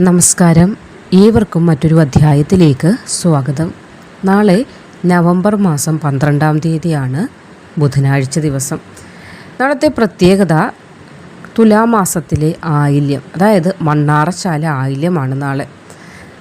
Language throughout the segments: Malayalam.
നമസ്കാരം. ഏവർക്കും മറ്റൊരു അധ്യായത്തിലേക്ക് സ്വാഗതം. നാളെ നവംബർ മാസം പന്ത്രണ്ടാം തീയതിയാണ് ബുധനാഴ്ച ദിവസം. നാളത്തെ പ്രത്യേകത തുലാമാസത്തിലെ ആയില്യം അതായത് മണ്ണാറശാല ആയില്യമാണ് നാളെ.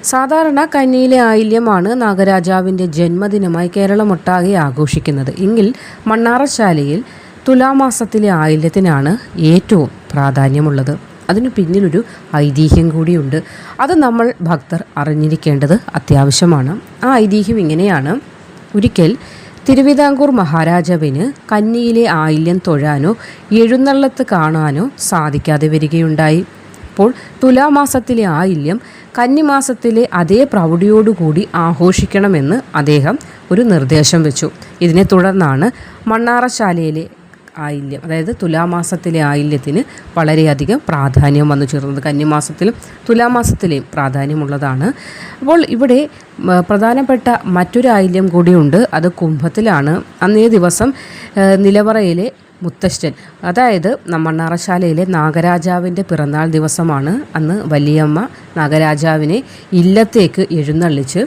സാധാരണ കന്നിയിലെ ആയില്യമാണ് നാഗരാജാവിന്റെ ജന്മദിനമായി കേരളമൊട്ടാകെ ആഘോഷിക്കുന്നത്. എങ്കിൽ മണ്ണാറശാലയിൽ തുലാമാസത്തിലെ ആയില്യത്തിനാണ് ഏറ്റവും പ്രാധാന്യമുള്ളത്. അതിനു പിന്നിലൊരു ഐതിഹ്യം കൂടിയുണ്ട്. അത് നമ്മൾ ഭക്തർ അറിഞ്ഞിരിക്കേണ്ടത് അത്യാവശ്യമാണ്. ആ ഐതിഹ്യം ഇങ്ങനെയാണ്. ഒരിക്കൽ തിരുവിതാംകൂർ മഹാരാജാവിന് കന്നിയിലെ ആയില്യം തൊഴാനോ എഴുന്നള്ളത്ത് കാണാനോ സാധിക്കാതെ വരികയുണ്ടായി. അപ്പോൾ തുലാമാസത്തിലെ ആയില്യം കന്നിമാസത്തിലെ അതേ പ്രൗഢിയോടുകൂടി ആഘോഷിക്കണമെന്ന് അദ്ദേഹം ഒരു നിർദ്ദേശം വെച്ചു. ഇതിനെ തുടർന്നാണ് മണ്ണാറശാലയിലെ ആയില്യം. അതായത് തുലാമാസത്തിലെ ആയില്യത്തിന് വളരെയധികം പ്രാധാന്യം വന്നു ചേർന്നത്. കന്നിമാസത്തിലും തുലാമാസത്തിലെയും പ്രാധാന്യമുള്ളതാണ്. അപ്പോൾ ഇവിടെ പ്രധാനപ്പെട്ട മറ്റൊരു ആയില്യം കൂടിയുണ്ട്. അത് കുംഭത്തിലാണ്. അന്നേ ദിവസം നിലവറയിലെ മുത്തശ്ശൻ അതായത് നമ്മണ്ണാറശാലയിലെ നാഗരാജാവിന്റെ പിറന്നാൾ ദിവസമാണ് അന്ന് വലിയമ്മ നാഗരാജാവിനെ ഇല്ലത്തേക്ക് എഴുന്നള്ളിച്ച്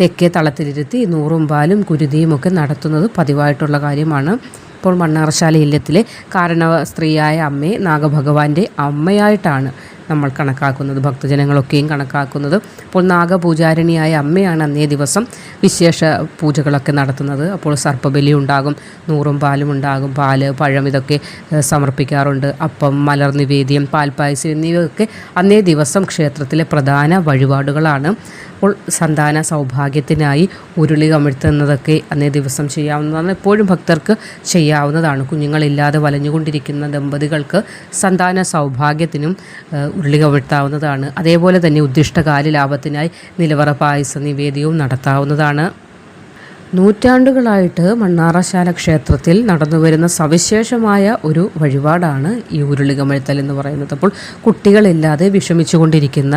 തെക്കേ തളത്തിലിരുത്തി നൂറും പാലും കുരുതിയുമൊക്കെ നടത്തുന്നത് പതിവായിട്ടുള്ള കാര്യമാണ്. ഇപ്പോൾ മണ്ണാറശാല ഇല്ലത്തിലെ കാരണവ സ്ത്രീയായ അമ്മയെ നാഗഭഗവാന്റെ അമ്മയായിട്ടാണ് നമ്മൾ കണക്കാക്കുന്നത് ഭക്തജനങ്ങളൊക്കെയും കണക്കാക്കുന്നത്. അപ്പോൾ നാഗപൂജാരിണിയായ അമ്മയാണ് അന്നേ ദിവസം വിശേഷ പൂജകളൊക്കെ നടത്തുന്നത്. അപ്പോൾ സർപ്പബലി ഉണ്ടാകും നൂറും പാലും ഉണ്ടാകും പാൽ പഴം ഇതൊക്കെ സമർപ്പിക്കാറുണ്ട്. അപ്പം മലർ നിവേദ്യം പാൽപ്പായസം എന്നിവയൊക്കെ അന്നേ ദിവസം ക്ഷേത്രത്തിലെ പ്രധാന വഴിപാടുകളാണ്. അപ്പോൾ സന്താന സൗഭാഗ്യത്തിനായി ഉരുളി കമിഴ്ത്തുന്നതൊക്കെ അന്നേ ദിവസം ചെയ്യാവുന്നതാണ്. എപ്പോഴും ഭക്തർക്ക് ചെയ്യാവുന്നതാണ്. കുഞ്ഞുങ്ങളില്ലാതെ വലഞ്ഞുകൊണ്ടിരിക്കുന്ന ദമ്പതികൾക്ക് സന്താന സൗഭാഗ്യത്തിനും ഉരുളി കമിഴ്ത്താവുന്നതാണ് അതേപോലെ തന്നെ ഉദ്ദിഷ്ടകാല ലാഭത്തിനായി നിലവറ പായസ നിവേദ്യവും നടത്താവുന്നതാണ്. നൂറ്റാണ്ടുകളായിട്ട് മണ്ണാറശാല ക്ഷേത്രത്തിൽ നടന്നുവരുന്ന സവിശേഷമായ ഒരു വഴിപാടാണ് ഈ ഉരുളികമഴ്ത്തൽ എന്ന് പറയുന്നത്. അപ്പോൾ കുട്ടികളില്ലാതെ വിഷമിച്ചുകൊണ്ടിരിക്കുന്ന കൊണ്ടിരിക്കുന്ന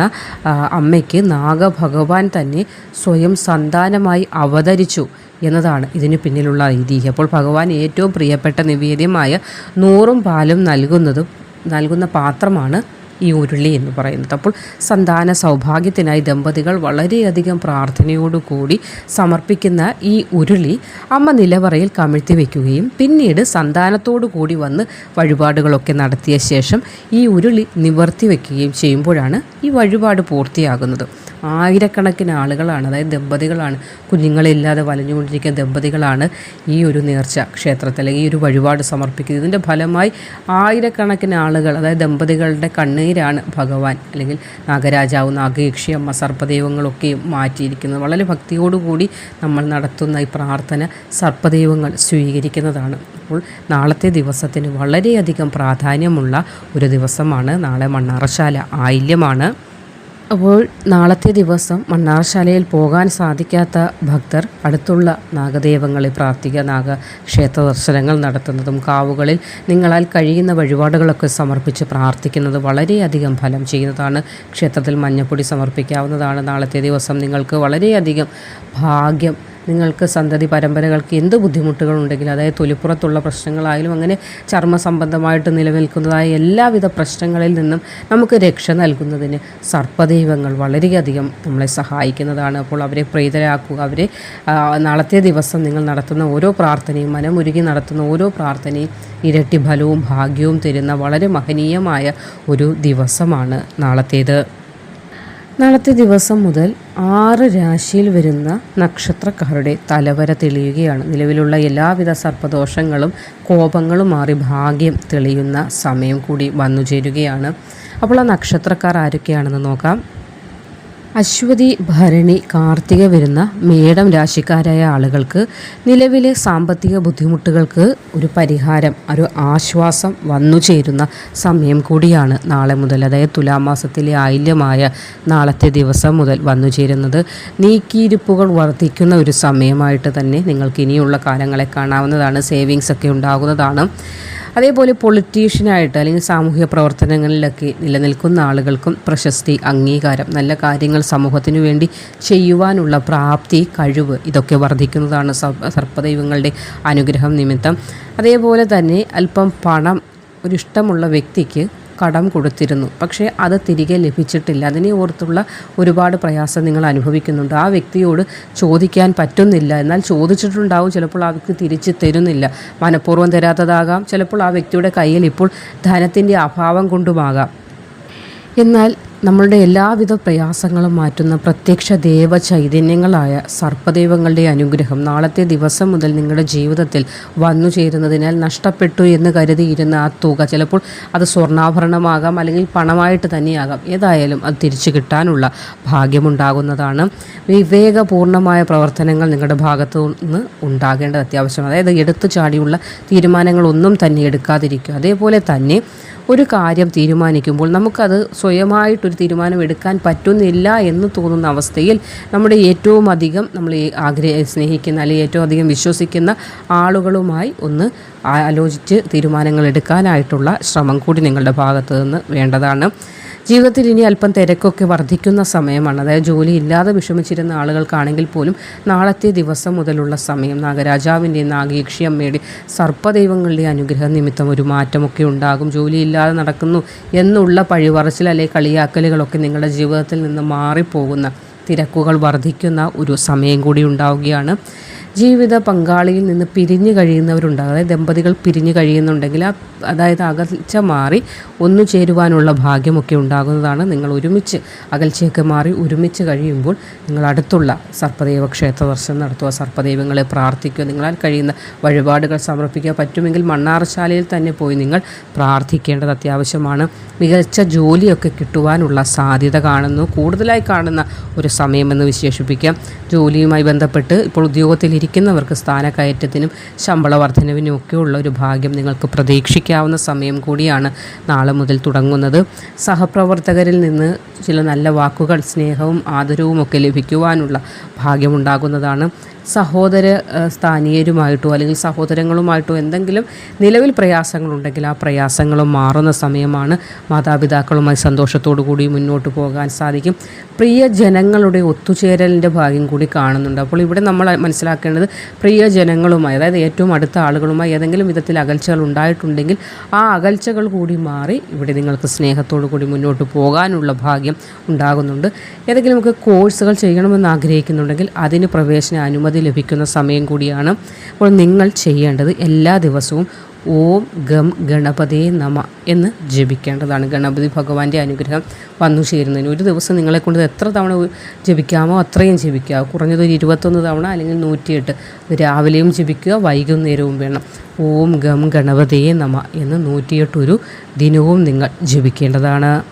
അമ്മയ്ക്ക് നാഗഭഗവാൻ തന്നെ സ്വയം സന്താനമായി അവതരിച്ചു എന്നതാണ് ഇതിന് പിന്നിലുള്ള ഐതിഹ്യം. അപ്പോൾ ഭഗവാൻ ഏറ്റവും പ്രിയപ്പെട്ട നിവേദ്യമായ നൂറും പാലും നൽകുന്നതും നൽകുന്ന പാത്രമാണ് ഈ ഉരുളി എന്ന് പറയുന്നത്. അപ്പോൾ സന്താന സൗഭാഗ്യത്തിനായി ദമ്പതികൾ വളരെയധികം പ്രാർത്ഥനയോടുകൂടി സമർപ്പിക്കുന്ന ഈ ഉരുളി അമ്മ നിലവറയിൽ കമിഴ്ത്തി വയ്ക്കുകയും പിന്നീട് സന്താനത്തോടു കൂടി വന്ന് വഴിപാടുകളൊക്കെ നടത്തിയ ശേഷം ഈ ഉരുളി നിവർത്തി വയ്ക്കുകയും ചെയ്യുമ്പോഴാണ് ഈ വഴിപാട് പൂർത്തിയാകുന്നത്. ആയിരക്കണക്കിന് ആളുകളാണ് അതായത് ദമ്പതികളാണ് കുഞ്ഞുങ്ങളില്ലാതെ വലഞ്ഞുകൊണ്ടിരിക്കുന്ന ദമ്പതികളാണ് ഈ ഒരു നേർച്ച ക്ഷേത്രത്തിൽ ഈ ഒരു വഴിപാട് സമർപ്പിക്കുന്നത്. ഇതിന്റെ ഫലമായി ആയിരക്കണക്കിന് ആളുകൾ അതായത് ദമ്പതികളുടെ കണ്ണീരാണ് ഭഗവാൻ അല്ലെങ്കിൽ നാഗരാജാവ് നാഗയക്ഷി അമ്മ സർപ്പദൈവങ്ങളൊക്കെയും മാറ്റിയിരിക്കുന്നത്. വളരെ ഭക്തിയോടുകൂടി നമ്മൾ നടത്തുന്ന ഈ പ്രാർത്ഥന സർപ്പദൈവങ്ങൾ സ്വീകരിക്കുന്നതാണ്. അപ്പോൾ നാളത്തെ ദിവസത്തിന് വളരെയധികം പ്രാധാന്യമുള്ള ഒരു ദിവസമാണ്. നാളെ മണ്ണാറശാല ആയില്യമാണ്. അപ്പോൾ നാളത്തെ ദിവസം മണ്ണാർശാലയിൽ പോകാൻ സാധിക്കാത്ത ഭക്തർ അടുത്തുള്ള നാഗദേവങ്ങളെ പ്രാർത്ഥിക്കുക നാഗ ക്ഷേത്ര ദർശനങ്ങൾ നടത്തുന്നതും കാവുകളിൽ നിങ്ങളാൽ കഴിയുന്ന വഴിപാടുകളൊക്കെ സമർപ്പിച്ച് പ്രാർത്ഥിക്കുന്നത് വളരെയധികം ഫലം ചെയ്യുന്നതാണ്. ക്ഷേത്രത്തിൽ മഞ്ഞപ്പൊടി സമർപ്പിക്കാവുന്നതാണ്. നാളത്തെ ദിവസം നിങ്ങൾക്ക് വളരെയധികം ഭാഗ്യം നിങ്ങൾക്ക് സന്തതി പരമ്പരകൾക്ക് എന്ത് ബുദ്ധിമുട്ടുകളുണ്ടെങ്കിലും അതായത് തൊലിപ്പുറത്തുള്ള പ്രശ്നങ്ങളായാലും അങ്ങനെ ചർമ്മ സംബന്ധമായിട്ട് നിലനിൽക്കുന്നതായ എല്ലാവിധ പ്രശ്നങ്ങളിൽ നിന്നും നമുക്ക് രക്ഷ നൽകുന്നതിന് സർപ്പദൈവങ്ങൾ വളരെയധികം നമ്മളെ സഹായിക്കുന്നതാണ്. അപ്പോൾ അവരെ പ്രീതരാക്കുക അവരെ നാളത്തെ ദിവസം നിങ്ങൾ നടത്തുന്ന ഓരോ പ്രാർത്ഥനയും മനമുരുകി നടത്തുന്ന ഓരോ പ്രാർത്ഥനയും ഇരട്ടി ഫലവും ഭാഗ്യവും തരുന്ന വളരെ മഹനീയമായ ഒരു ദിവസമാണ് നാളത്തേത്. നാളത്തെ ദിവസം മുതൽ ആറ് രാശിയിൽ വരുന്ന നക്ഷത്രക്കാരുടെ തലവര തെളിയുകയാണ്. നിലവിലുള്ള എല്ലാവിധ സർപ്പദോഷങ്ങളും കോപങ്ങളും മാറി ഭാഗ്യം തെളിയുന്ന സമയം കൂടി വന്നു ചേരുകയാണ് അപ്പോൾ ആ നക്ഷത്രക്കാർ ആരൊക്കെയാണെന്ന് നോക്കാം. അശ്വതി ഭരണി കാർത്തിക വരുന്ന മേടം രാശിക്കാരായ ആളുകൾക്ക് നിലവിലെ സാമ്പത്തിക ബുദ്ധിമുട്ടുകൾക്ക് ഒരു പരിഹാരം ഒരു ആശ്വാസം വന്നു ചേരുന്ന സമയം കൂടിയാണ് നാളെ മുതൽ. അതായത് തുലാമാസത്തിലെ ആയില്യമായ നാളത്തെ ദിവസം മുതൽ വന്നു ചേരുന്നത്. നീക്കിയിരിപ്പുകൾ വർദ്ധിക്കുന്ന ഒരു സമയമായിട്ട് തന്നെ നിങ്ങൾക്ക് ഇനിയുള്ള കാലങ്ങളെ കാണാവുന്നതാണ്. സേവിങ്സ് ഒക്കെ ഉണ്ടാകുന്നതാണ്. അതേപോലെ പൊളിറ്റീഷ്യനായിട്ട് അല്ലെങ്കിൽ സാമൂഹ്യ പ്രവർത്തനങ്ങളിലൊക്കെ നിലനിൽക്കുന്ന ആളുകൾക്കും പ്രശസ്തി അംഗീകാരം നല്ല കാര്യങ്ങൾ സമൂഹത്തിന് വേണ്ടി ചെയ്യുവാനുള്ള പ്രാപ്തി കഴിവ് ഇതൊക്കെ വർദ്ധിക്കുന്നതാണ് സർപ്പ- സർപ്പദൈവങ്ങളുടെ അനുഗ്രഹം നിമിത്തം. അതേപോലെ തന്നെ അല്പം പണം ഒരിഷ്ടമുള്ള വ്യക്തിക്ക് കടം കൊടുത്തിരുന്നു. പക്ഷേ അത് തിരികെ ലഭിച്ചിട്ടില്ല. അതിനെ ഓർത്തുള്ള ഒരുപാട് പ്രയാസം നിങ്ങൾ അനുഭവിക്കുന്നുണ്ട്. ആ വ്യക്തിയോട് ചോദിക്കാൻ പറ്റുന്നില്ല. എന്നാൽ ചോദിച്ചിട്ടുണ്ടാവും. ചിലപ്പോൾ ആ വ്യക്തി തിരിച്ച് തരുന്നില്ല. മനഃപൂർവം തരാത്തതാകാം. ചിലപ്പോൾ ആ വ്യക്തിയുടെ കയ്യിൽ ഇപ്പോൾ ധനത്തിന്റെ അഭാവം കൊണ്ടുമാകാം. എന്നാൽ നമ്മളുടെ എല്ലാവിധ പ്രയാസങ്ങളും മാറ്റുന്ന പ്രത്യക്ഷ ദേവ ചൈതന്യങ്ങളായ സർപ്പദൈവങ്ങളുടെ അനുഗ്രഹം നാളത്തെ ദിവസം മുതൽ നിങ്ങളുടെ ജീവിതത്തിൽ വന്നു ചേരുന്നതിനാൽ നഷ്ടപ്പെട്ടു എന്ന് കരുതിയിരുന്ന ആ തുക ചിലപ്പോൾ അത് സ്വർണാഭരണമാകാം അല്ലെങ്കിൽ പണമായിട്ട് തന്നെയാകാം. ഏതായാലും അത് തിരിച്ചു കിട്ടാനുള്ള ഭാഗ്യമുണ്ടാകുന്നതാണ്. വിവേകപൂർണമായ പ്രവർത്തനങ്ങൾ നിങ്ങളുടെ ഭാഗത്തു നിന്ന് ഉണ്ടാകേണ്ടത് അത്യാവശ്യമാണ്. അതായത് എടുത്തു ചാടിയുള്ള തീരുമാനങ്ങളൊന്നും തന്നെ എടുക്കാതിരിക്കുക. അതേപോലെ തന്നെ ഒരു കാര്യം തീരുമാനിക്കുമ്പോൾ നമുക്കത് സ്വയമായിട്ടൊരു തീരുമാനം എടുക്കാൻ പറ്റുന്നില്ല എന്ന് തോന്നുന്ന അവസ്ഥയിൽ നമ്മുടെ ഏറ്റവും അധികം നമ്മൾ ആഗ്രഹ സ്നേഹിക്കുന്ന അല്ലെങ്കിൽ ഏറ്റവും അധികം വിശ്വസിക്കുന്ന ആളുകളുമായി ഒന്ന് ആലോചിച്ച് തീരുമാനങ്ങൾ എടുക്കാനായിട്ടുള്ള ശ്രമം കൂടി നിങ്ങളുടെ ഭാഗത്തു നിന്ന് വേണ്ടതാണ്. ജീവിതത്തിൽ ഇനി അല്പം തിരക്കൊക്കെ വർദ്ധിക്കുന്ന സമയമാണ്. അതായത് ജോലി ഇല്ലാതെ വിഷമിച്ചിരുന്ന ആളുകൾക്കാണെങ്കിൽ പോലും നാളത്തെ ദിവസം മുതലുള്ള സമയം നാഗരാജാവിന്റെ നാഗേക്ഷിയമ്മയുടെ സർപ്പദൈവങ്ങളുടെ അനുഗ്രഹ നിമിത്തം ഒരു മാറ്റമൊക്കെ ഉണ്ടാകും. ജോലിയില്ലാതെ നടക്കുന്നു എന്നുള്ള പഴിവറച്ചിൽ അല്ലെങ്കിൽ കളിയാക്കലുകളൊക്കെ നിങ്ങളുടെ ജീവിതത്തിൽ നിന്ന് മാറിപ്പോകുന്ന തിരക്കുകൾ വർദ്ധിക്കുന്ന ഒരു സമയം കൂടി ഉണ്ടാവുകയാണ്. ജീവിത പങ്കാളിയിൽ നിന്ന് പിരിഞ്ഞു കഴിയുന്നവരുണ്ടാകും. അതായത് ദമ്പതികൾ പിരിഞ്ഞു കഴിയുന്നുണ്ടെങ്കിൽ ആ അതായത് അകൽച്ച മാറി ഒന്നു ചേരുവാനുള്ള ഭാഗ്യമൊക്കെ ഉണ്ടാകുന്നതാണ് നിങ്ങൾ ഒരുമിച്ച് അകൽച്ചയൊക്കെ മാറി ഒരുമിച്ച് കഴിയുമ്പോൾ നിങ്ങൾ അടുത്തുള്ള സർപ്പദൈവ ക്ഷേത്ര ദർശനം നടത്തുക സർപ്പദൈവങ്ങളെ പ്രാർത്ഥിക്കുക നിങ്ങളാൽ കഴിയുന്ന വഴിപാടുകൾ സമർപ്പിക്കുക. പറ്റുമെങ്കിൽ മണ്ണാറശാലയിൽ തന്നെ പോയി നിങ്ങൾ പ്രാർത്ഥിക്കേണ്ടത് അത്യാവശ്യമാണ്. മികച്ച ജോലിയൊക്കെ കിട്ടുവാനുള്ള സാധ്യത കാണുന്നു. കൂടുതലായി കാണുന്ന ഒരു സമയമെന്ന് വിശേഷിപ്പിക്കാം. ജോലിയുമായി ബന്ധപ്പെട്ട് ഇപ്പോൾ ഉദ്യോഗത്തിൽ ഇരിക്കുന്നവർക്ക് സ്ഥാനക്കയറ്റത്തിനും ശമ്പള വർധനവിനും ഒക്കെയുള്ള ഒരു ഭാഗ്യം നിങ്ങൾക്ക് പ്രതീക്ഷിക്കാവുന്ന സമയം കൂടിയാണ് നാളെ മുതൽ തുടങ്ങുന്നത്. സഹപ്രവർത്തകരിൽ നിന്ന് ചില നല്ല വാക്കുകൾ സ്നേഹവും ആദരവും ഒക്കെ ലഭിക്കുവാനുള്ള ഭാഗ്യമുണ്ടാകുന്നതാണ് സഹോദര സ്ഥാനീയരുമായിട്ടോ അല്ലെങ്കിൽ സഹോദരങ്ങളുമായിട്ടോ എന്തെങ്കിലും നിലവിൽ പ്രയാസങ്ങളുണ്ടെങ്കിൽ ആ പ്രയാസങ്ങൾ മാറുന്ന സമയമാണ് മാതാപിതാക്കളുമായി സന്തോഷത്തോടു കൂടി മുന്നോട്ട് പോകാൻ സാധിക്കും. പ്രിയ ജനങ്ങളുടെ ഒത്തുചേരലിന്റെ ഭാഗ്യം കൂടി കാണുന്നുണ്ട്. അപ്പോൾ ഇവിടെ നമ്മൾ മനസ്സിലാക്കേണ്ടത് പ്രിയ ജനങ്ങളുമായി അതായത് ഏറ്റവും അടുത്ത ആളുകളുമായി ഏതെങ്കിലും വിധത്തിൽ അകൽച്ചകൾ ഉണ്ടായിട്ടുണ്ടെങ്കിൽ ആ അകൽച്ചകൾ കൂടി മാറി ഇവിടെ നിങ്ങൾക്ക് സ്നേഹത്തോടു കൂടി മുന്നോട്ട് പോകാനുള്ള ഭാഗ്യം ഉണ്ടാകുന്നുണ്ട്. ഏതെങ്കിലും കോഴ്സുകൾ ചെയ്യണമെന്ന് ആഗ്രഹിക്കുന്നുണ്ടെങ്കിൽ അതിന് പ്രവേശന അനുമതി ലഭിക്കുന്ന സമയം കൂടിയാണ് അപ്പോൾ നിങ്ങൾ ചെയ്യേണ്ടത് എല്ലാ ദിവസവും ഓം ഗം ഗണപതേ നമ എന്ന് ജപിക്കേണ്ടതാണ്. ഗണപതി ഭഗവാന്റെ അനുഗ്രഹം വന്നു ചേരുന്നതിന്. ഒരു ദിവസം നിങ്ങളെ കൊണ്ട് എത്ര തവണ ജപിക്കാമോ അത്രയും ജപിക്കുക. കുറഞ്ഞത് ഒരു ഇരുപത്തൊന്ന് തവണ അല്ലെങ്കിൽ നൂറ്റിയെട്ട്. രാവിലെയും ജപിക്കുക വൈകുന്നേരവും വേണം. ഓം ഗം ഗണപതേ നമ എന്ന് നൂറ്റിയെട്ട് ഒരു ദിനവും നിങ്ങൾ ജപിക്കേണ്ടതാണ്.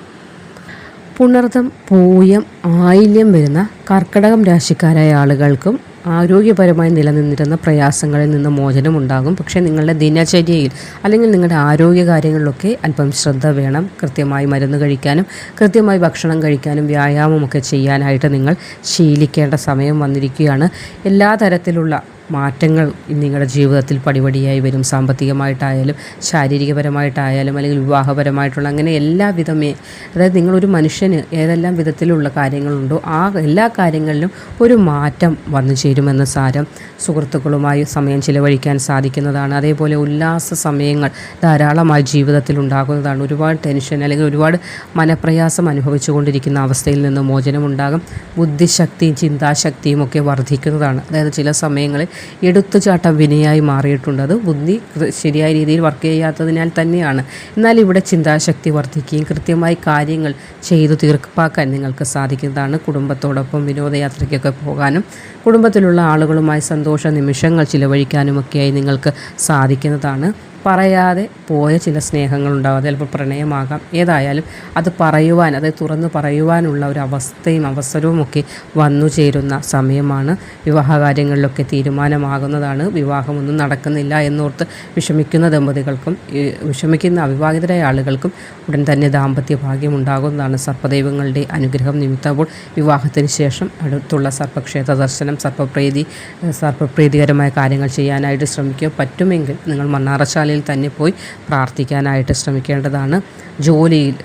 പുണർതം പൂയം ആയില്യം വരുന്ന കർക്കടകം രാശിക്കാരായ ആളുകൾക്കും ആരോഗ്യപരമായി നിലനിന്നിരുന്ന പ്രയാസങ്ങളിൽ നിന്ന് മോചനമുണ്ടാകും പക്ഷേ നിങ്ങളുടെ ദിനചര്യയിൽ അല്ലെങ്കിൽ നിങ്ങളുടെ ആരോഗ്യ കാര്യങ്ങളിലൊക്കെ അല്പം ശ്രദ്ധ വേണം. കൃത്യമായി മരുന്ന് കഴിക്കാനും കൃത്യമായി ഭക്ഷണം കഴിക്കാനും വ്യായാമമൊക്കെ ചെയ്യാനായിട്ട് നിങ്ങൾ ശീലിക്കേണ്ട സമയം വന്നിരിക്കുകയാണ്. എല്ലാ തരത്തിലുള്ള മാറ്റങ്ങൾ നിങ്ങളുടെ ജീവിതത്തിൽ പടിപടിയായി വരും. സാമ്പത്തികമായിട്ടായാലും ശാരീരികപരമായിട്ടായാലും അല്ലെങ്കിൽ വിവാഹപരമായിട്ടുള്ള അങ്ങനെ എല്ലാ വിധമേ അതായത് നിങ്ങളൊരു മനുഷ്യന് ഏതെല്ലാം വിധത്തിലുള്ള കാര്യങ്ങളുണ്ടോ ആ എല്ലാ കാര്യങ്ങളിലും ഒരു മാറ്റം വന്നു ചേരുമെന്ന് സാരം സുഹൃത്തുക്കളുമായി സമയം ചിലവഴിക്കാൻ സാധിക്കുന്നതാണ്. അതേപോലെ ഉല്ലാസ സമയങ്ങൾ ധാരാളമായി ജീവിതത്തിൽ ഉണ്ടാകുന്നതാണ്. ഒരുപാട് ടെൻഷൻ അല്ലെങ്കിൽ ഒരുപാട് മനപ്രയാസം അനുഭവിച്ചുകൊണ്ടിരിക്കുന്ന അവസ്ഥയിൽ നിന്ന് മോചനമുണ്ടാകും. ബുദ്ധിശക്തിയും ചിന്താശക്തിയും ഒക്കെ വർദ്ധിക്കുന്നതാണ്. അതായത് ചില സമയങ്ങളിൽ എടുത്തുചാട്ടം വിനയായി മാറിയിട്ടുണ്ട്. അത് ബുദ്ധി ശരിയായ രീതിയിൽ വർക്ക് ചെയ്യാത്തതിനാൽ തന്നെയാണ്. എന്നാൽ ഇവിടെ ചിന്താശക്തി വർദ്ധിക്കുകയും കൃത്യമായി കാര്യങ്ങൾ ചെയ്തു തീർപ്പാക്കാൻ നിങ്ങൾക്ക് സാധിക്കുന്നതാണ്. കുടുംബത്തോടൊപ്പം വിനോദയാത്രയ്ക്കൊക്കെ പോകാനും കുടുംബത്തിലുള്ള ആളുകളുമായി സന്തോഷ നിമിഷങ്ങൾ ചിലവഴിക്കാനുമൊക്കെയായി നിങ്ങൾക്ക് സാധിക്കുന്നതാണ്. പറയാതെ പോയ ചില സ്നേഹങ്ങളുണ്ടാവും. ചിലപ്പോൾ പ്രണയമാകാം. ഏതായാലും അത് പറയുവാൻ അത് തുറന്ന് പറയുവാനുള്ള ഒരു അവസ്ഥയും അവസരവും ഒക്കെ വന്നു ചേരുന്ന സമയമാണ്. വിവാഹകാര്യങ്ങളിലൊക്കെ തീരുമാനമാകുന്നതാണ്. വിവാഹമൊന്നും നടക്കുന്നില്ല എന്നോർത്ത് വിഷമിക്കുന്ന ദമ്പതികൾക്കും വിഷമിക്കുന്ന അവിവാഹിതരായ ആളുകൾക്കും ഉടൻ തന്നെ ദാമ്പത്യ ഭാഗ്യം ഉണ്ടാകുന്നതാണ് സർപ്പദൈവങ്ങളുടെ അനുഗ്രഹം നിമിത്തപ്പോൾ വിവാഹത്തിന് ശേഷം അടുത്തുള്ള സർപ്പക്ഷേത്ര ദർശനം സർപ്പപ്രീതി സർപ്പപ്രീതികരമായ കാര്യങ്ങൾ ചെയ്യാനായിട്ട് ശ്രമിക്കുക. പറ്റുമെങ്കിൽ നിങ്ങൾ മണ്ണാറശാലയിൽ തന്നെ പോയി പ്രാർത്ഥിക്കാനായിട്ട് ശ്രമിക്കേണ്ടതാണ്. ജോലിയിൽ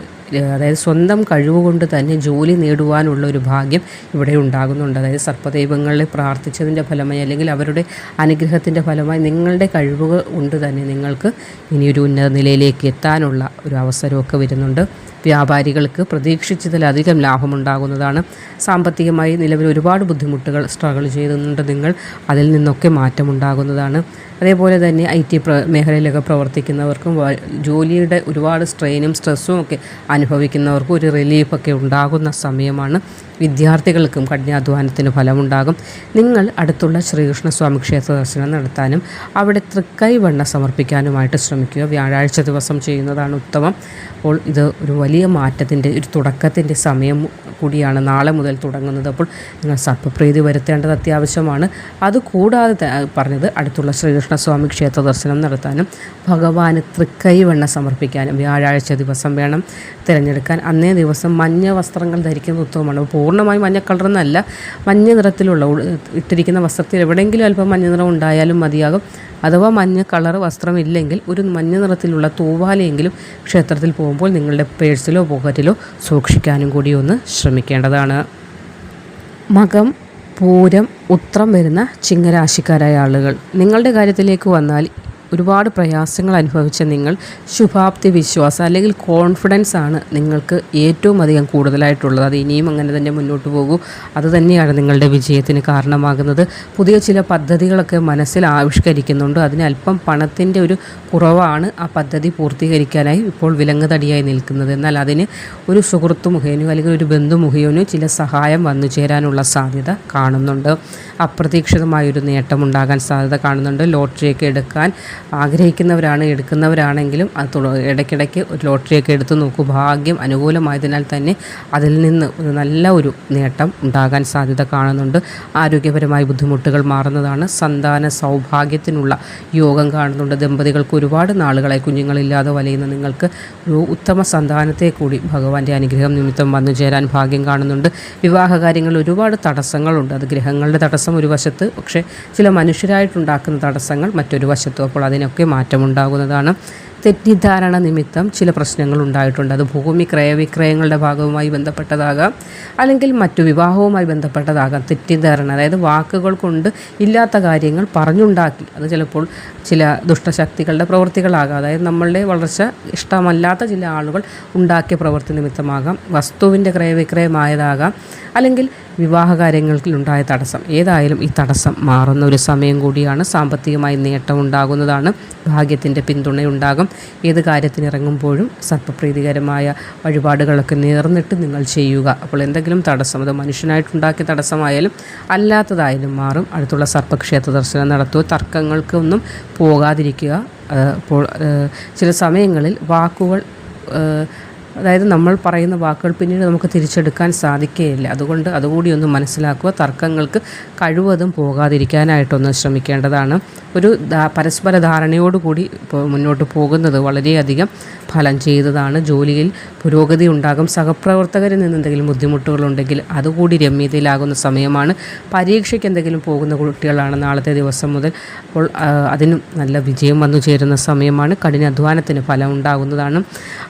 അതായത് സ്വന്തം കഴിവുകൊണ്ട് തന്നെ ജോലി നേടുവാനുള്ള ഒരു ഭാഗ്യം ഇവിടെ ഉണ്ടാകുന്നുണ്ട്. അതായത് സർപ്പദൈവങ്ങളിൽ പ്രാർത്ഥിച്ചതിന്റെ ഫലമായി അല്ലെങ്കിൽ അവരുടെ അനുഗ്രഹത്തിന്റെ ഫലമായി നിങ്ങളുടെ കഴിവുകൾ കൊണ്ട് തന്നെ നിങ്ങൾക്ക് ഇനിയൊരു ഉന്നത നിലയിലേക്ക് എത്താനുള്ള ഒരു അവസരമൊക്കെ വരുന്നുണ്ട്. വ്യാപാരികൾക്ക് പ്രതീക്ഷിച്ചതിലധികം ലാഭമുണ്ടാകുന്നതാണ്. സാമ്പത്തികമായി നിലവിൽ ഒരുപാട് ബുദ്ധിമുട്ടുകൾ സ്ട്രഗിൾ ചെയ്യുന്നുണ്ട് നിങ്ങൾ. അതിൽ നിന്നൊക്കെ മാറ്റമുണ്ടാകുന്നതാണ്. അതേപോലെ തന്നെ ഐ ടി മേഖലയിലൊക്കെ പ്രവർത്തിക്കുന്നവർക്കും ജോലിയുടെ ഒരുപാട് സ്ട്രെയിനും സ്ട്രെസ്സും ഒക്കെ അനുഭവിക്കുന്നവർക്കും ഒരു റിലീഫൊക്കെ ഉണ്ടാകുന്ന സമയമാണ്. വിദ്യാർത്ഥികൾക്കും കഠിനാധ്വാനത്തിന് ഫലമുണ്ടാകും. നിങ്ങൾ അടുത്തുള്ള ശ്രീകൃഷ്ണസ്വാമി ക്ഷേത്ര ദർശനം നടത്താനും അവിടെ തൃക്കൈ തൃക്കൈവെണ്ണ സമർപ്പിക്കാനുമായിട്ട് ശ്രമിക്കുക. വ്യാഴാഴ്ച ദിവസം ചെയ്യുന്നതാണ് ഉത്തമം. അപ്പോൾ ഇത് ഒരു വലിയ മാറ്റത്തിന്റെ ഒരു തുടക്കത്തിന്റെ സമയം കൂടിയാണ് നാളെ മുതൽ തുടങ്ങുന്നത്. അപ്പോൾ നിങ്ങൾ സർപ്പപ്രീതി വരുത്തേണ്ടത് അത്യാവശ്യമാണ്. അതുകൂടാതെ പറഞ്ഞത് അടുത്തുള്ള ശ്രീകൃഷ്ണസ്വാമി ക്ഷേത്ര ദർശനം നടത്താനും ഭഗവാന് തൃക്കൈവെണ്ണ സമർപ്പിക്കാനും വ്യാഴാഴ്ച ദിവസം വേണം തിരഞ്ഞെടുക്കാൻ. അന്നേ ദിവസം മഞ്ഞ വസ്ത്രങ്ങൾ ധരിക്കുന്നത് ഉത്തമമാണ് പൂർണമായി മഞ്ഞ കളറെന്നല്ല മഞ്ഞ നിറത്തിലുള്ള ഇട്ടിരിക്കുന്ന വസ്ത്രത്തിൽ എവിടെയെങ്കിലും അല്പം മഞ്ഞ നിറം ഉണ്ടായാലും മതിയാകും. അഥവാ മഞ്ഞ കളർ വസ്ത്രമില്ലെങ്കിൽ ഒരു മഞ്ഞ നിറത്തിലുള്ള തൂവാലയെങ്കിലും ക്ഷേത്രത്തിൽ പോകുമ്പോൾ നിങ്ങളുടെ പേഴ്സിലോ പോക്കറ്റിലോ സൂക്ഷിക്കാനും കൂടി ഒന്ന് ശ്രമിക്കേണ്ടതാണ്. മകം പൂരം ഉത്രം വരുന്ന ചിങ്ങരാശിക്കാരായ ആളുകൾ. നിങ്ങളുടെ കാര്യത്തിലേക്ക് വന്നാൽ ഒരുപാട് പ്രയാസങ്ങൾ അനുഭവിച്ച നിങ്ങൾ ശുഭാപ്തി വിശ്വാസം അല്ലെങ്കിൽ കോൺഫിഡൻസ് ആണ് നിങ്ങൾക്ക് ഏറ്റവും അധികം കൂടുതലായിട്ടുള്ളത്. അത് ഇനിയും അങ്ങനെ തന്നെ മുന്നോട്ട് പോകൂ. അത് തന്നെയാണ് നിങ്ങളുടെ വിജയത്തിന് കാരണമാകുന്നത്. പുതിയ ചില പദ്ധതികളൊക്കെ മനസ്സിൽ ആവിഷ്കരിക്കുന്നുണ്ട്. അതിന് അല്പം പണത്തിന്റെ ഒരു കുറവാണ് ആ പദ്ധതി പൂർത്തീകരിക്കാനായി ഇപ്പോൾ വിലങ്ങുതടിയായി നിൽക്കുന്നത്. എന്നാൽ അതിന് ഒരു സുഹൃത്തു മുഖേനോ അല്ലെങ്കിൽ ഒരു ബന്ധു മുഖേനോ ചില സഹായം വന്നു ചേരാനുള്ള സാധ്യത കാണുന്നുണ്ട്. അപ്രതീക്ഷിതമായൊരു നേട്ടമുണ്ടാകാൻ സാധ്യത കാണുന്നുണ്ട്. ലോട്ടറിയൊക്കെ എടുക്കാൻ ആഗ്രഹിക്കുന്നവരാണ് എടുക്കുന്നവരാണെങ്കിലും അത് ഇടയ്ക്കിടയ്ക്ക് ഒരു ലോട്ടറിയൊക്കെ എടുത്ത് നോക്കൂ. ഭാഗ്യം അനുകൂലമായതിനാൽ തന്നെ അതിൽ നിന്ന് ഒരു നല്ല ഒരു നേട്ടം ഉണ്ടാകാൻ സാധ്യത കാണുന്നുണ്ട്. ആരോഗ്യപരമായ ബുദ്ധിമുട്ടുകൾ മാറുന്നതാണ്. സന്താന സൗഭാഗ്യത്തിനുള്ള യോഗം കാണുന്നുണ്ട്. ദമ്പതികൾക്ക് ഒരുപാട് നാളുകളായി കുഞ്ഞുങ്ങളില്ലാതെ വലയുന്ന നിങ്ങൾക്ക് ഒരു ഉത്തമ സന്താനത്തെ കൂടി ഭഗവാന്റെ അനുഗ്രഹം നിമിത്തം വന്നു ചേരാൻ ഭാഗ്യം കാണുന്നുണ്ട്. വിവാഹ കാര്യങ്ങളിൽ ഒരുപാട് തടസ്സങ്ങളുണ്ട്. അത് ഗ്രഹങ്ങളുടെ തടസ്സം ഒരു വശത്ത് പക്ഷേ ചില മനുഷ്യരായിട്ടുണ്ടാക്കുന്ന തടസ്സങ്ങൾ മറ്റൊരു വശത്തും. അപ്പോൾ അതിനൊക്കെ മാറ്റമുണ്ടാകുന്നതാണ്. തെറ്റിദ്ധാരണ നിമിത്തം ചില പ്രശ്നങ്ങൾ ഉണ്ടായിട്ടുണ്ട്. അത് ഭൂമി ക്രയവിക്രയങ്ങളുടെ ഭാഗവുമായി ബന്ധപ്പെട്ടതാകാം അല്ലെങ്കിൽ മറ്റു വിവാഹവുമായി ബന്ധപ്പെട്ടതാകാം. തെറ്റിദ്ധാരണ അതായത് വാക്കുകൾ കൊണ്ട് ഇല്ലാത്ത കാര്യങ്ങൾ പറഞ്ഞുണ്ടാക്കി. അത് ചിലപ്പോൾ ചില ദുഷ്ടശക്തികളുടെ പ്രവൃത്തികളാകാം. അതായത് നമ്മളുടെ വളർച്ച ഇഷ്ടമല്ലാത്ത ചില ആളുകൾ ഉണ്ടാക്കിയ പ്രവൃത്തി നിമിത്തമാകാം. വസ്തുവിന്റെ ക്രയവിക്രയമായതാകാം. അല്ലെങ്കിൽ വിവാഹ കാര്യങ്ങൾക്കുണ്ടായ തടസ്സം. ഏതായാലും ഈ തടസ്സം മാറുന്ന ഒരു സമയം കൂടിയാണ്. സാമ്പത്തികമായി നേട്ടം ഉണ്ടാകുന്നതാണ്. ഭാഗ്യത്തിന്റെ പിന്തുണയുണ്ടാകും. ഏത് കാര്യത്തിനിറങ്ങുമ്പോഴും സർപ്പപ്രീതികരമായ വഴിപാടുകളൊക്കെ നേർന്നിട്ട് നിങ്ങൾ ചെയ്യുക. അപ്പോൾ എന്തെങ്കിലും തടസ്സം അത് മനുഷ്യനായിട്ടുണ്ടാക്കിയ തടസ്സമായാലും അല്ലാത്തതായാലും മാറും. അടുത്തുള്ള സർപ്പക്ഷേത്ര ദർശനം നടത്തുക തർക്കങ്ങൾക്കൊന്നും പോകാതിരിക്കുക. ചില സമയങ്ങളിൽ വാക്കുകൾ അതായത് നമ്മൾ പറയുന്ന വാക്കുകൾ പിന്നീട് നമുക്ക് തിരിച്ചെടുക്കാൻ സാധിക്കുകയില്ല. അതുകൊണ്ട് അതുകൂടി ഒന്ന് മനസ്സിലാക്കുക. തർക്കങ്ങൾക്ക് കഴിവതും പോകാതിരിക്കാനായിട്ടൊന്ന് ശ്രമിക്കേണ്ടതാണ്. ഒരു പരസ്പര ധാരണയോടുകൂടി മുന്നോട്ട് പോകുന്നത് വളരെയധികം ഫലം ചെയ്തതാണ്. ജോലിയിൽ പുരോഗതി ഉണ്ടാകും. സഹപ്രവർത്തകരിൽ നിന്ന് എന്തെങ്കിലും ബുദ്ധിമുട്ടുകളുണ്ടെങ്കിൽ അതുകൂടി രമ്യതയിലാകുന്ന സമയമാണ്. പരീക്ഷയ്ക്ക് എന്തെങ്കിലും പോകുന്ന കുട്ടികളാണ് നാളത്തെ ദിവസം മുതൽ. അപ്പോൾ അതിനും നല്ല വിജയം വന്നു ചേരുന്ന സമയമാണ്. കഠിനാധ്വാനത്തിന് ഫലം ഉണ്ടാകുന്നതാണ്.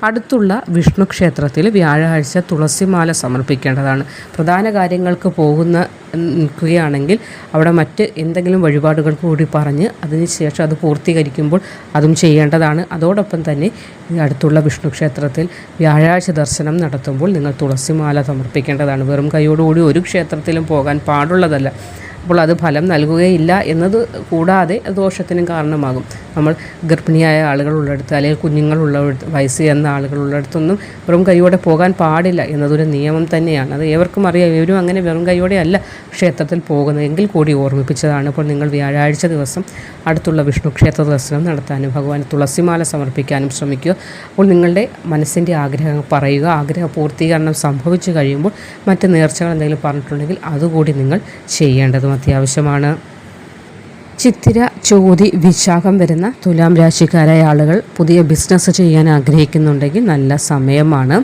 അടുത്തുള്ള വിഷ്ണു ക്ഷേത്രത്തിൽ വ്യാഴാഴ്ച തുളസിമാല സമർപ്പിക്കേണ്ടതാണ്. പ്രധാന കാര്യങ്ങൾക്ക് പോകുന്ന നിൽക്കുകയാണെങ്കിൽ അവിടെ മറ്റ് എന്തെങ്കിലും വഴിപാടുകൾ കൂടി പറഞ്ഞ് അതിനുശേഷം അത് പൂർത്തീകരിക്കുമ്പോൾ അതും ചെയ്യേണ്ടതാണ്. അതോടൊപ്പം തന്നെ അടുത്തുള്ള വിഷ്ണു ക്ഷേത്രത്തിൽ വ്യാഴാഴ്ച ദർശനം നടത്തുമ്പോൾ നിങ്ങൾ തുളസിമാല സമർപ്പിക്കേണ്ടതാണ്. വെറും കൈയോടുകൂടി ഒരു ക്ഷേത്രത്തിലും പോകാൻ പാടുള്ളതല്ല. അപ്പോൾ അത് ഫലം നൽകുകയില്ല എന്നത് കൂടാതെ ദോഷത്തിനും കാരണമാകും. നമ്മൾ ഗർഭിണിയായ ആളുകൾ ഉള്ളിടത്ത് അല്ലെങ്കിൽ കുഞ്ഞുങ്ങളുള്ള വയസ്സ് ചെന്ന ആളുകൾ ഉള്ളിടത്തൊന്നും വെറും കൈയോടെ പോകാൻ പാടില്ല എന്നതൊരു നിയമം തന്നെയാണ്. അത് ഏവർക്കും അറിയാം. ഇവരും അങ്ങനെ വെറും കൈയോടെ അല്ല ക്ഷേത്രത്തിൽ പോകുന്നത്. എങ്കിൽ കൂടി ഓർമ്മിപ്പിച്ചതാണ് അപ്പോൾ നിങ്ങൾ വ്യാഴാഴ്ച ദിവസം അടുത്തുള്ള വിഷ്ണു ക്ഷേത്ര ദർശനം നടത്താനും ഭഗവാൻ തുളസിമാല സമർപ്പിക്കാനും ശ്രമിക്കുക. അപ്പോൾ നിങ്ങളുടെ മനസ്സിന്റെ ആഗ്രഹം പറയുക. ആഗ്രഹ പൂർത്തീകരണം സംഭവിച്ചു കഴിയുമ്പോൾ മറ്റ് നേർച്ചകൾ എന്തെങ്കിലും പറഞ്ഞിട്ടുണ്ടെങ്കിൽ അതുകൂടി നിങ്ങൾ ചെയ്യേണ്ടതും അത്യാവശ്യമാണ്. ചിത്തിര ചോതി വിശാഖം വരുന്ന തുലാം രാശിക്കാരായ ആളുകൾ പുതിയ ബിസിനസ് ചെയ്യാൻ ആഗ്രഹിക്കുന്നുണ്ടെങ്കിൽ നല്ല സമയമാണ്.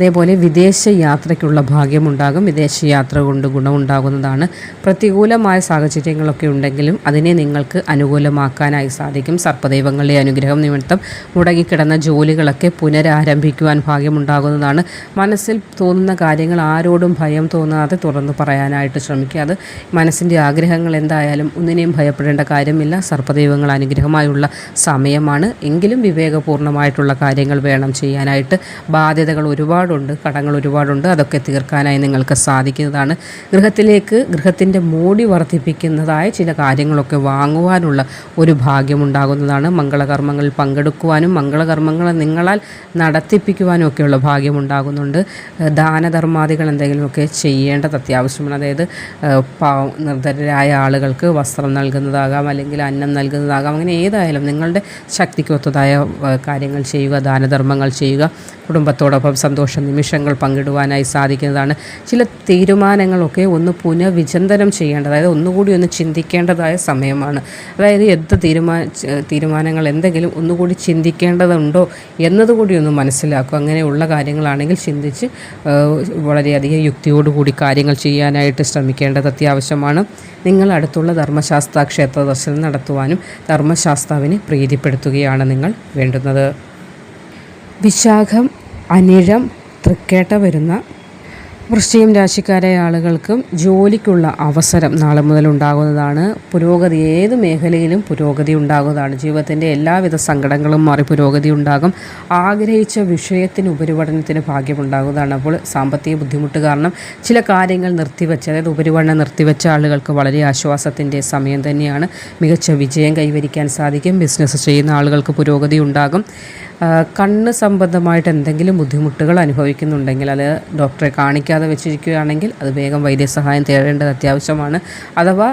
അതേപോലെ വിദേശ യാത്രയ്ക്കുള്ള ഭാഗ്യമുണ്ടാകും. വിദേശ യാത്ര കൊണ്ട് ഗുണമുണ്ടാകുന്നതാണ്. പ്രതികൂലമായ സാഹചര്യങ്ങളൊക്കെ ഉണ്ടെങ്കിലും അതിനെ നിങ്ങൾക്ക് അനുകൂലമാക്കാനായി സാധിക്കും. സർപ്പദൈവങ്ങളുടെ അനുഗ്രഹം നിമിത്തം മുടങ്ങിക്കിടന്ന ജോലികളൊക്കെ പുനരാരംഭിക്കുവാൻ ഭാഗ്യമുണ്ടാകുന്നതാണ്. മനസ്സിൽ തോന്നുന്ന കാര്യങ്ങൾ ആരോടും ഭയം തോന്നാതെ തുറന്നു പറയാനായിട്ട് ശ്രമിക്കുക. അത് മനസ്സിന്റെ ആഗ്രഹങ്ങൾ എന്തായാലും ഒന്നിനെയും ഭയപ്പെടേണ്ട കാര്യമില്ല. സർപ്പദൈവങ്ങൾ അനുഗ്രഹമായുള്ള സമയമാണ്. എങ്കിലും വിവേകപൂർണമായിട്ടുള്ള കാര്യങ്ങൾ വേണം ചെയ്യാനായിട്ട്. ബാധ്യതകൾ ഒരുപാടുണ്ട് കടങ്ങൾ ഒരുപാടുണ്ട്. അതൊക്കെ തീർക്കാനായി നിങ്ങൾക്ക് സാധിക്കുന്നതാണ്. ഗൃഹത്തിലേക്ക് ഗൃഹത്തിന്റെ മോടി വർദ്ധിപ്പിക്കുന്നതായ ചില കാര്യങ്ങളൊക്കെ വാങ്ങുവാനുള്ള ഒരു ഭാഗ്യമുണ്ടാകുന്നതാണ്. മംഗളകർമ്മങ്ങളിൽ പങ്കെടുക്കുവാനും മംഗളകർമ്മങ്ങൾ നിങ്ങളാൽ നടത്തിപ്പിക്കുവാനും ഒക്കെയുള്ള ഭാഗ്യമുണ്ടാകുന്നുണ്ട് ദാനധർമാദികൾ എന്തെങ്കിലുമൊക്കെ ചെയ്യേണ്ടത് അത്യാവശ്യമാണ്. അതായത് പാവ നിർദ്ധരായ ആളുകൾക്ക് വസ്ത്രം നൽകുന്നതാകാം അല്ലെങ്കിൽ അന്നം നൽകുന്നതാകാം അങ്ങനെ ഏതായാലും നിങ്ങളുടെ ശക്തിക്കൊത്തതായ കാര്യങ്ങൾ ചെയ്യുക ദാനധർമ്മങ്ങൾ ചെയ്യുക കുടുംബത്തോടൊപ്പം സന്തോഷ നിമിഷങ്ങൾ പങ്കിടുവാനായി സാധിക്കുന്നതാണ്. ചില തീരുമാനങ്ങളൊക്കെ ഒന്ന് പുനഃവിചിന്തനം ചെയ്യേണ്ടത് അതായത് ഒന്നുകൂടി ഒന്ന് ചിന്തിക്കേണ്ടതായ സമയമാണ്. അതായത് എന്ത് തീരുമാന തീരുമാനങ്ങൾ എന്തെങ്കിലും ഒന്നുകൂടി ചിന്തിക്കേണ്ടതുണ്ടോ എന്നതുകൂടി ഒന്ന് മനസ്സിലാക്കുക. അങ്ങനെയുള്ള കാര്യങ്ങളാണെങ്കിൽ ചിന്തിച്ച് വളരെയധികം യുക്തിയോടുകൂടി കാര്യങ്ങൾ ചെയ്യാനായിട്ട് ശ്രമിക്കേണ്ടത് അത്യാവശ്യമാണ്. നിങ്ങൾ അടുത്തുള്ള ധർമ്മശാസ്ത്ര ക്ഷേത്ര ദർശനം നടത്തുവാനും ധർമ്മശാസ്താവിനെ പ്രീതിപ്പെടുത്തുകയാണ് നിങ്ങൾ വേണ്ടുന്നത്. വിശാഖം അനിഴം തൃക്കേട്ട വരുന്ന വൃശ്ചികം രാശിക്കാരായ ആളുകൾക്കും ജോലിക്കുള്ള അവസരം നാളെ മുതൽ ഉണ്ടാകുന്നതാണ്. പുരോഗതി ഏത് മേഖലയിലും പുരോഗതി ഉണ്ടാകുന്നതാണ്. ജീവിതത്തിന്റെ എല്ലാവിധ സങ്കടങ്ങളും മാറി പുരോഗതി ഉണ്ടാകും. ആഗ്രഹിച്ച വിഷയത്തിന് ഉപരിപഠനത്തിന് ഭാഗ്യമുണ്ടാകുന്നതാണ്. അപ്പോൾ സാമ്പത്തിക ബുദ്ധിമുട്ട് കാരണം ചില കാര്യങ്ങൾ നിർത്തിവെച്ച് അതായത് ഉപരിപഠനം നിർത്തിവെച്ച ആളുകൾക്ക് വളരെ ആശ്വാസത്തിന്റെ സമയം തന്നെയാണ്. മികച്ച വിജയം കൈവരിക്കാൻ സാധിക്കും. ബിസിനസ് ചെയ്യുന്ന ആളുകൾക്ക് പുരോഗതി ഉണ്ടാകും. കണ്ണ് സംബന്ധമായിട്ട് എന്തെങ്കിലും ബുദ്ധിമുട്ടുകൾ അനുഭവിക്കുന്നുണ്ടെങ്കിൽ അത് ഡോക്ടറെ കാണിക്കാതെ വെച്ചിരിക്കുകയാണെങ്കിൽ അത് വേഗം വൈദ്യസഹായം തേടേണ്ടത് അത്യാവശ്യമാണ്. അഥവാ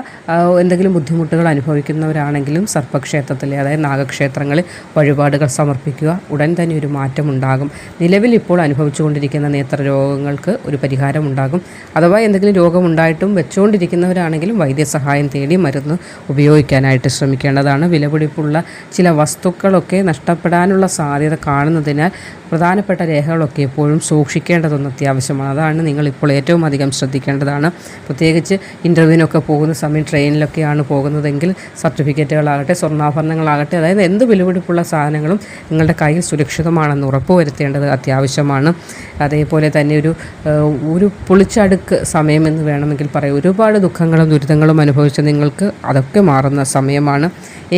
എന്തെങ്കിലും ബുദ്ധിമുട്ടുകൾ അനുഭവിക്കുന്നവരാണെങ്കിലും സർപ്പക്ഷേത്രത്തിലെ അതായത് നാഗക്ഷേത്രങ്ങളിൽ വഴിപാടുകൾ സമർപ്പിക്കുക. ഉടൻ തന്നെ ഒരു മാറ്റമുണ്ടാകും. നിലവിൽ ഇപ്പോൾ അനുഭവിച്ചുകൊണ്ടിരിക്കുന്ന നേത്ര രോഗങ്ങൾക്ക് ഒരു പരിഹാരം ഉണ്ടാകും അഥവാ എന്തെങ്കിലും രോഗമുണ്ടായിട്ടും വെച്ചുകൊണ്ടിരിക്കുന്നവരാണെങ്കിലും വൈദ്യസഹായം തേടി മരുന്ന് ഉപയോഗിക്കാനായിട്ട് ശ്രമിക്കേണ്ടതാണ്. വിലപിടിപ്പുള്ള ചില വസ്തുക്കളൊക്കെ നഷ്ടപ്പെടാനുള്ള സാധ്യത സാധ്യത കാണുന്നതിനാൽ പ്രധാനപ്പെട്ട രേഖകളൊക്കെ എപ്പോഴും സൂക്ഷിക്കേണ്ടതൊന്ന് അത്യാവശ്യമാണ്. അതാണ് നിങ്ങൾ ഇപ്പോൾ ഏറ്റവും അധികം ശ്രദ്ധിക്കേണ്ടതാണ്. പ്രത്യേകിച്ച് ഇന്റർവ്യൂവിനൊക്കെ പോകുന്ന സമയം ട്രെയിനിലൊക്കെയാണ് പോകുന്നതെങ്കിൽ സർട്ടിഫിക്കറ്റുകളാകട്ടെ സ്വർണാഭരണങ്ങളാകട്ടെ അതായത് എന്ത് വിലപിടിപ്പുള്ള സാധനങ്ങളും നിങ്ങളുടെ കയ്യിൽ സുരക്ഷിതമാണെന്ന് ഉറപ്പുവരുത്തേണ്ടത് അത്യാവശ്യമാണ്. അതേപോലെ തന്നെ ഒരു ഒരു പൊളിച്ചടുക്ക് സമയമെന്ന് വേണമെങ്കിൽ പറയാം. ഒരുപാട് ദുഃഖങ്ങളും ദുരിതങ്ങളും അനുഭവിച്ച നിങ്ങൾക്ക് അതൊക്കെ മാറുന്ന സമയമാണ്.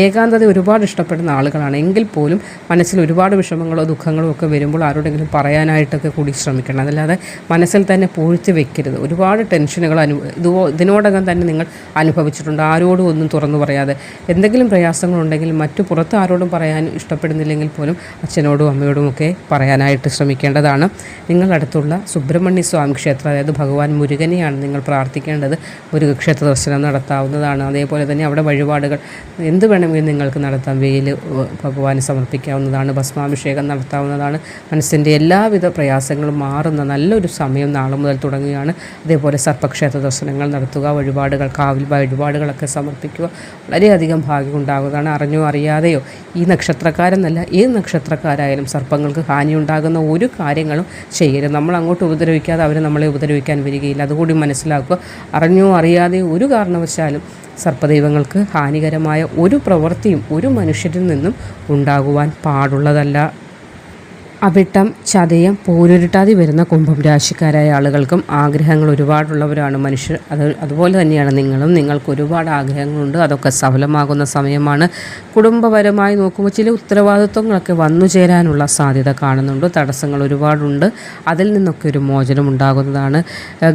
ഏകാന്തത ഒരുപാട് ഇഷ്ടപ്പെടുന്ന ആളുകളാണ്. എങ്കിൽ പോലും മനസ്സിൽ ഒരുപാട് വിഷമങ്ങളോ ദുഃഖങ്ങളോ ഒക്കെ വരുമ്പോൾ ആരോടെങ്കിലും പറയാനായിട്ടൊക്കെ കൂടി ശ്രമിക്കണം. അതല്ലാതെ മനസ്സിൽ തന്നെ പൂഴ്ത്തി വെക്കരുത്. ഒരുപാട് ടെൻഷനുകൾ അനു ഇത് ഇതിനോടകം തന്നെ നിങ്ങൾ അനുഭവിച്ചിട്ടുണ്ട്. ആരോടും ഒന്നും തുറന്നു പറയാതെ. എന്തെങ്കിലും പ്രയാസങ്ങളുണ്ടെങ്കിൽ മറ്റു പുറത്ത് ആരോടും പറയാൻ ഇഷ്ടപ്പെടുന്നില്ലെങ്കിൽ പോലും അച്ഛനോടും അമ്മയോടും ഒക്കെ പറയാനായിട്ട് ശ്രമിക്കേണ്ടതാണ്. നിങ്ങളടുത്തുള്ള സുബ്രഹ്മണ്യ സ്വാമി ക്ഷേത്രം അതായത് ഭഗവാൻ മുരുകനെയാണ് നിങ്ങൾ പ്രാർത്ഥിക്കേണ്ടത്. മുരുകക്ഷേത്ര ദർശനം നടത്താവുന്നതാണ്. അതേപോലെ തന്നെ അവിടെ വഴിപാടുകൾ എന്ത് വേണമെങ്കിലും നിങ്ങൾക്ക് നടത്താം. വെയിൽ ഭഗവാന് സമർപ്പിക്കാവുന്നതാണ് ഭസ്മാഭിഷേകം നടത്താവുന്നതാണ്. മനസ്സിന്റെ എല്ലാവിധ പ്രയാസങ്ങളും മാറുന്ന നല്ലൊരു സമയം നാളെ മുതൽ തുടങ്ങുകയാണ്. അതേപോലെ സർപ്പക്ഷേത്ര ദർശനങ്ങൾ നടത്തുക വഴിപാടുകൾ കാവിൽ വഴിപാടുകളൊക്കെ സമർപ്പിക്കുക വളരെയധികം ഭാഗ്യം ഉണ്ടാകുന്നതാണ്. അറിഞ്ഞോ അറിയാതെയോ ഈ നക്ഷത്രക്കാരെന്നല്ല ഏത് നക്ഷത്രക്കാരായാലും സർപ്പങ്ങൾക്ക് ഹാനി ഉണ്ടാകുന്ന ഒരു കാര്യങ്ങളും ചെയ്യരുത്. നമ്മൾ അങ്ങോട്ട് ഉപദ്രവിക്കാതെ അവർ നമ്മളെ ഉപദ്രവിക്കാൻ വരികയില്ല. അതുകൂടി മനസ്സിലാക്കുക. അറിഞ്ഞോ അറിയാതെയോ ഒരു കാരണവശാലും സർപ്പദൈവങ്ങൾക്ക് ഹാനികരമായ ഒരു പ്രവൃത്തിയും ഒരു മനുഷ്യരിൽ നിന്നും ഉണ്ടാകുവാൻ പാടുള്ളതല്ല അവിട്ടം ചതയം പോരുരുട്ടാതി വരുന്ന കുംഭം രാശിക്കാരായ ആളുകൾക്കും ആഗ്രഹങ്ങൾ ഒരുപാടുള്ളവരാണ് മനുഷ്യർ. അത് അതുപോലെ തന്നെയാണ് നിങ്ങളും. നിങ്ങൾക്ക് ഒരുപാട് ആഗ്രഹങ്ങളുണ്ട്. അതൊക്കെ സഫലമാകുന്ന സമയമാണ്. കുടുംബപരമായി നോക്കുമ്പോൾ ചില ഉത്തരവാദിത്വങ്ങളൊക്കെ വന്നു ചേരാനുള്ള സാധ്യത കാണുന്നുണ്ട്. തടസ്സങ്ങൾ ഒരുപാടുണ്ട്. അതിൽ നിന്നൊക്കെ ഒരു മോചനം ഉണ്ടാകുന്നതാണ്.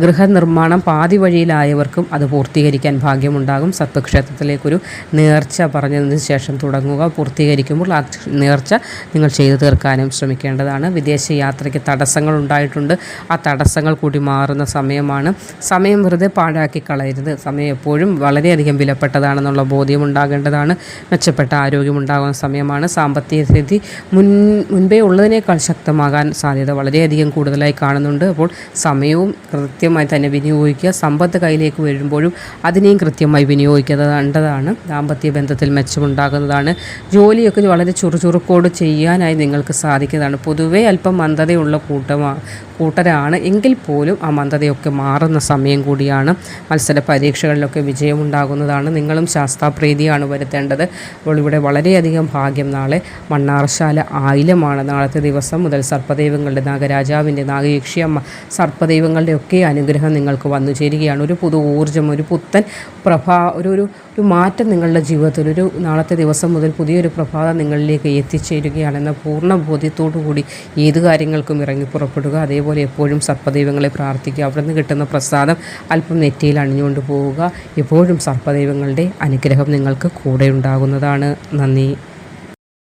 ഗൃഹനിർമ്മാണം പാതി വഴിയിലായവർക്കും അത് പൂർത്തീകരിക്കാൻ ഭാഗ്യമുണ്ടാകും. സത്വക്ഷേത്രത്തിലേക്കൊരു നേർച്ച പറഞ്ഞതിന് ശേഷം തുടങ്ങുക. പൂർത്തീകരിക്കുമ്പോൾ ആ നേർച്ച നിങ്ങൾ ചെയ്തു തീർക്കാനും ശ്രമിക്കേണ്ടത് ചെയ്യേണ്ടതാണ്. വിദേശ യാത്രയ്ക്ക് തടസ്സങ്ങൾ ഉണ്ടായിട്ടുണ്ട് ആ തടസ്സങ്ങൾ കൂടി മാറുന്ന സമയമാണ്. സമയം വെറുതെ പാഴാക്കി കളയരുത്. സമയം എപ്പോഴും വളരെയധികം വിലപ്പെട്ടതാണെന്നുള്ള ബോധ്യം ഉണ്ടാകേണ്ടതാണ്. മെച്ചപ്പെട്ട ആരോഗ്യം ഉണ്ടാകുന്ന സമയമാണ്. സാമ്പത്തിക സ്ഥിതി മുൻ മുൻപേ ഉള്ളതിനേക്കാൾ ശക്തമാകാൻ സാധ്യത വളരെയധികം കൂടുതലായി കാണുന്നുണ്ട്. അപ്പോൾ സമയവും കൃത്യമായി തന്നെ വിനിയോഗിക്കുക. സമ്പത്ത് കയ്യിലേക്ക് വരുമ്പോഴും അതിനെയും കൃത്യമായി വിനിയോഗിക്കേണ്ടതാണ്. ദാമ്പത്യ ബന്ധത്തിൽ മെച്ചമുണ്ടാകുന്നതാണ്. ജോലിയൊക്കെ വളരെ ചുറുചുറുക്കോട് ചെയ്യാനായി നിങ്ങൾക്ക് സാധിക്കുന്നതാണ്. പൊതുവേ അല്പം മന്ദതയുള്ള കൂട്ടമാണ് കൂട്ടരാണ്. എങ്കിൽ പോലും ആ മന്ദതയൊക്കെ മാറുന്ന സമയം കൂടിയാണ് മത്സര പരീക്ഷകളിലൊക്കെ വിജയമുണ്ടാകുന്നതാണ്. നിങ്ങളും ശാസ്താപ്രീതിയാണ് വരുത്തേണ്ടത്. അപ്പോൾ ഇവിടെ വളരെയധികം ഭാഗ്യം നാളെ മണ്ണാർശാല ആയിലമാണ്. നാളത്തെ ദിവസം മുതൽ സർപ്പദൈവങ്ങളുടെ നാഗരാജാവിന്റെ നാഗയക്ഷിയമ്മ സർപ്പദൈവങ്ങളുടെ ഒക്കെ അനുഗ്രഹം നിങ്ങൾക്ക് വന്നു ചേരുകയാണ് ഒരു പുതു ഊർജം ഒരു പുത്തൻ പ്രഭാ ഒരു ഒരു ഒരു മാറ്റം നിങ്ങളുടെ ജീവിതത്തിൽ ഒരു നാളത്തെ ദിവസം മുതൽ പുതിയൊരു പ്രഭാതം നിങ്ങളിലേക്ക് എത്തിച്ചേരുകയാണെന്ന പൂർണ ബോധ്യത്തോടു കൂടി ഏത് കാര്യങ്ങൾക്കും ഇറങ്ങി പുറപ്പെടുക. അതേപോലെ എപ്പോഴും സർപ്പദൈവങ്ങളെ പ്രാർത്ഥിക്കുക. അവിടെ നിന്ന് കിട്ടുന്ന പ്രസാദം അല്പം നെറ്റിയിൽ അണിഞ്ഞുകൊണ്ട് പോവുക. എപ്പോഴും സർപ്പദൈവങ്ങളുടെ അനുഗ്രഹം നിങ്ങൾക്ക് കൂടെ ഉണ്ടാകുന്നതാണ്. നന്ദി.